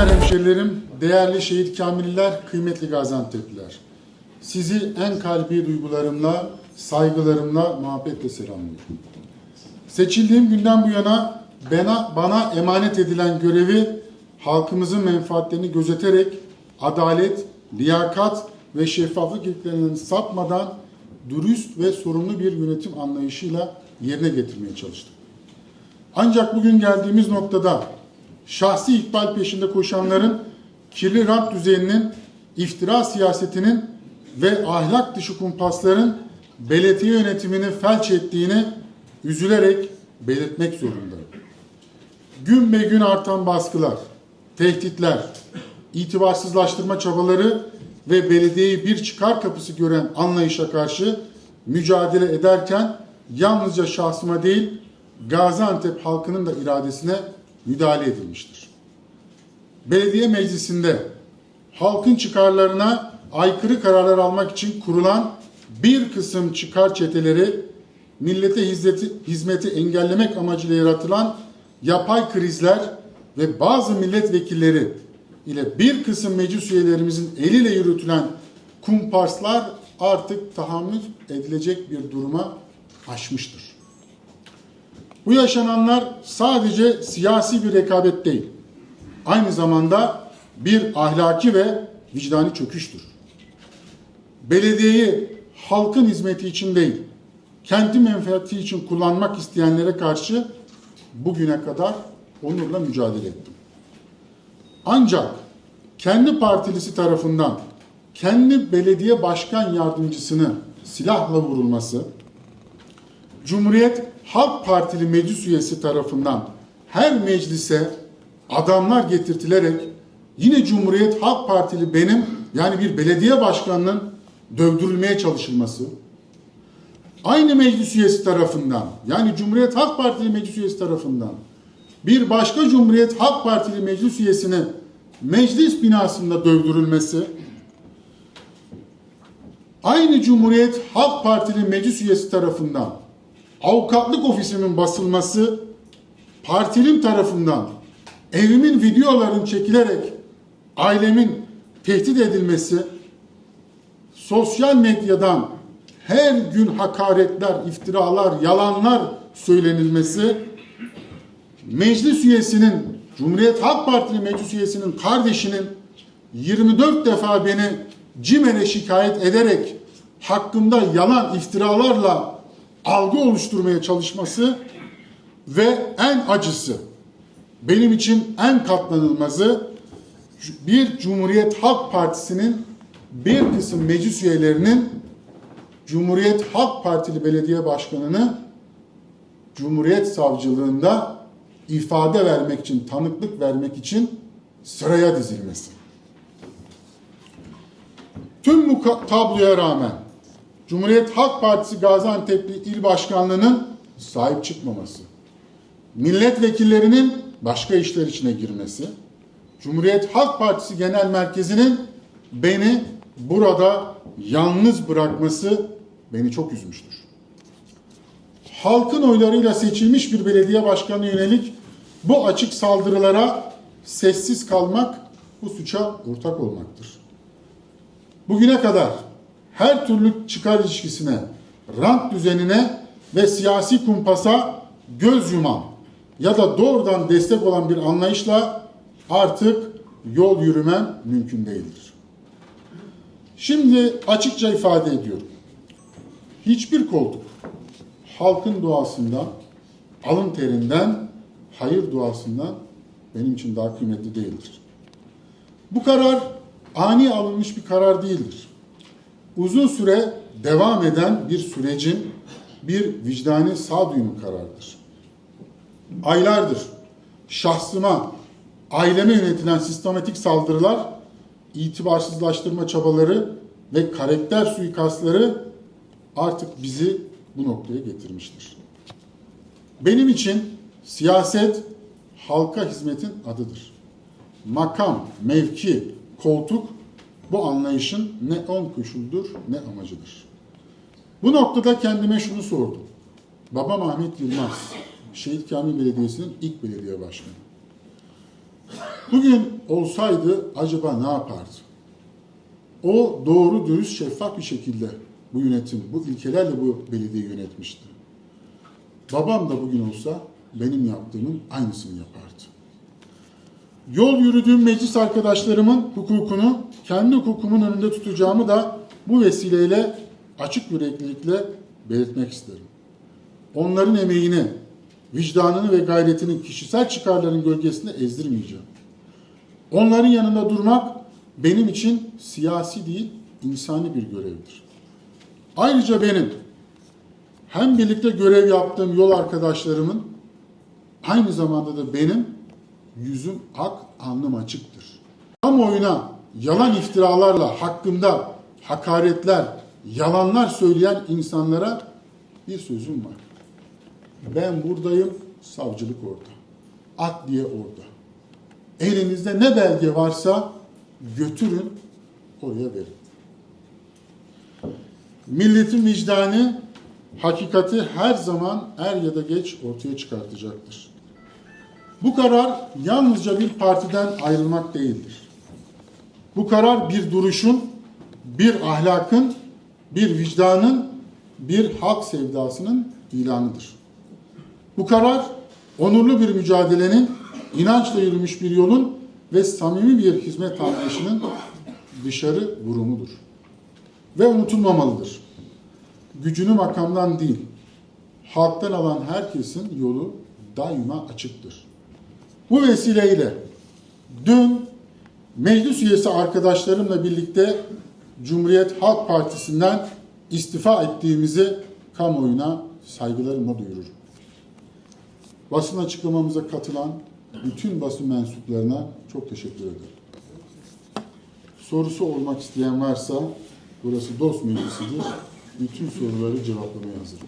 günler hemşerilerim, değerli şehit kamiller, kıymetli Gaziantep'liler. Sizi en kalbi duygularımla, saygılarımla, muhabbetle selamlıyorum. Seçildiğim günden bu yana bana, bana emanet edilen görevi halkımızın menfaatlerini gözeterek adalet, liyakat ve şeffaflık ilkelerinden sapmadan dürüst ve sorumlu bir yönetim anlayışıyla yerine getirmeye çalıştım. Ancak bugün geldiğimiz noktada şahsi ikbal peşinde koşanların kirli rant düzeninin, iftira siyasetinin ve ahlak dışı kumpasların belediye yönetimini felç ettiğini üzülerek belirtmek zorundayım. Gün be gün artan baskılar, tehditler, itibarsızlaştırma çabaları ve belediyeyi bir çıkar kapısı gören anlayışa karşı mücadele ederken yalnızca şahsıma değil, Gaziantep halkının da iradesine müdahale edilmiştir. Belediye meclisinde halkın çıkarlarına aykırı kararlar almak için kurulan bir kısım çıkar çeteleri millete hizmeti, hizmeti engellemek amacıyla yaratılan yapay krizler ve bazı milletvekilleri ile bir kısım meclis üyelerimizin eliyle yürütülen kumparslar artık tahammül edilecek bir duruma aşmıştır. Bu yaşananlar sadece siyasi bir rekabet değil, aynı zamanda bir ahlaki ve vicdani çöküştür. Belediyeyi halkın hizmeti için değil, kendi menfaati için kullanmak isteyenlere karşı bugüne kadar onurla mücadele ettim. Ancak kendi partilisi tarafından kendi belediye başkan yardımcısını silahla vurulması, Cumhuriyet Halk Partili meclis üyesi tarafından her meclise adamlar getirtilerek yine Cumhuriyet Halk Partili benim yani bir belediye başkanının dövdürülmeye çalışılması, aynı meclis üyesi tarafından yani Cumhuriyet Halk Partili meclis üyesi tarafından bir başka Cumhuriyet Halk Partili meclis üyesine meclis binasında dövdürülmesi, aynı Cumhuriyet Halk Partili meclis üyesi tarafından avukatlık ofisimin basılması, partilim tarafından evimin videoların çekilerek ailemin tehdit edilmesi, sosyal medyadan her gün hakaretler, iftiralar, yalanlar söylenilmesi, meclis üyesinin, Cumhuriyet Halk Partili meclis üyesinin kardeşinin 24 defa beni CİMER'e şikayet ederek hakkımda yalan iftiralarla algı oluşturmaya çalışması ve en acısı benim için en katlanılmazı bir Cumhuriyet Halk Partisi'nin bir kısım meclis üyelerinin Cumhuriyet Halk Partili belediye başkanını Cumhuriyet Savcılığında ifade vermek için, tanıklık vermek için sıraya dizilmesi. Tüm bu tabloya rağmen Cumhuriyet Halk Partisi Gaziantep'li il başkanlığının sahip çıkmaması, milletvekillerinin başka işler içine girmesi, Cumhuriyet Halk Partisi Genel Merkezi'nin beni burada yalnız bırakması beni çok üzmüştür. Halkın oylarıyla seçilmiş bir belediye başkanı yönelik bu açık saldırılara sessiz kalmak bu suça ortak olmaktır. Bugüne kadar her türlü çıkar ilişkisine, rant düzenine ve siyasi kumpasa göz yuman ya da doğrudan destek olan bir anlayışla artık yol yürümen mümkün değildir. Şimdi açıkça ifade ediyorum. Hiçbir koltuk halkın duasından, alın terinden, hayır duasından benim için daha kıymetli değildir. Bu karar ani alınmış bir karar değildir uzun süre devam eden bir sürecin bir vicdani sağduyumu kararıdır. Aylardır şahsıma, aileme yönetilen sistematik saldırılar, itibarsızlaştırma çabaları ve karakter suikastları artık bizi bu noktaya getirmiştir. Benim için siyaset halka hizmetin adıdır. Makam, mevki, koltuk bu anlayışın ne ön koşuldur ne amacıdır. Bu noktada kendime şunu sordum. Babam Ahmet Yılmaz, Şehit Kamil Belediyesi'nin ilk belediye başkanı. Bugün olsaydı acaba ne yapardı? O doğru, dürüst, şeffaf bir şekilde bu yönetim, bu ilkelerle bu belediyeyi yönetmişti. Babam da bugün olsa benim yaptığımın aynısını yapardı. Yol yürüdüğüm meclis arkadaşlarımın hukukunu kendi hukukumun önünde tutacağımı da bu vesileyle açık yüreklilikle belirtmek isterim. Onların emeğini, vicdanını ve gayretini kişisel çıkarların gölgesinde ezdirmeyeceğim. Onların yanında durmak benim için siyasi değil, insani bir görevdir. Ayrıca benim hem birlikte görev yaptığım yol arkadaşlarımın aynı zamanda da benim yüzüm ak, alnım açıktır. Kamuoyuna yalan iftiralarla hakkımda hakaretler, yalanlar söyleyen insanlara bir sözüm var. Ben buradayım, savcılık orada. Adliye orada. Elinizde ne belge varsa götürün, oraya verin. Milletin vicdanı hakikati her zaman er ya da geç ortaya çıkartacaktır. Bu karar yalnızca bir partiden ayrılmak değildir. Bu karar bir duruşun, bir ahlakın, bir vicdanın, bir halk sevdasının ilanıdır. Bu karar onurlu bir mücadelenin, inançla yürümüş bir yolun ve samimi bir hizmet anlayışının dışarı vurumudur. Ve unutulmamalıdır. Gücünü makamdan değil, halktan alan herkesin yolu daima açıktır. Bu vesileyle dün meclis üyesi arkadaşlarımla birlikte Cumhuriyet Halk Partisi'nden istifa ettiğimizi kamuoyuna saygılarımla duyururum. Basın açıklamamıza katılan bütün basın mensuplarına çok teşekkür ederim. Sorusu olmak isteyen varsa burası dost meclisidir. Bütün soruları cevaplamaya hazırım.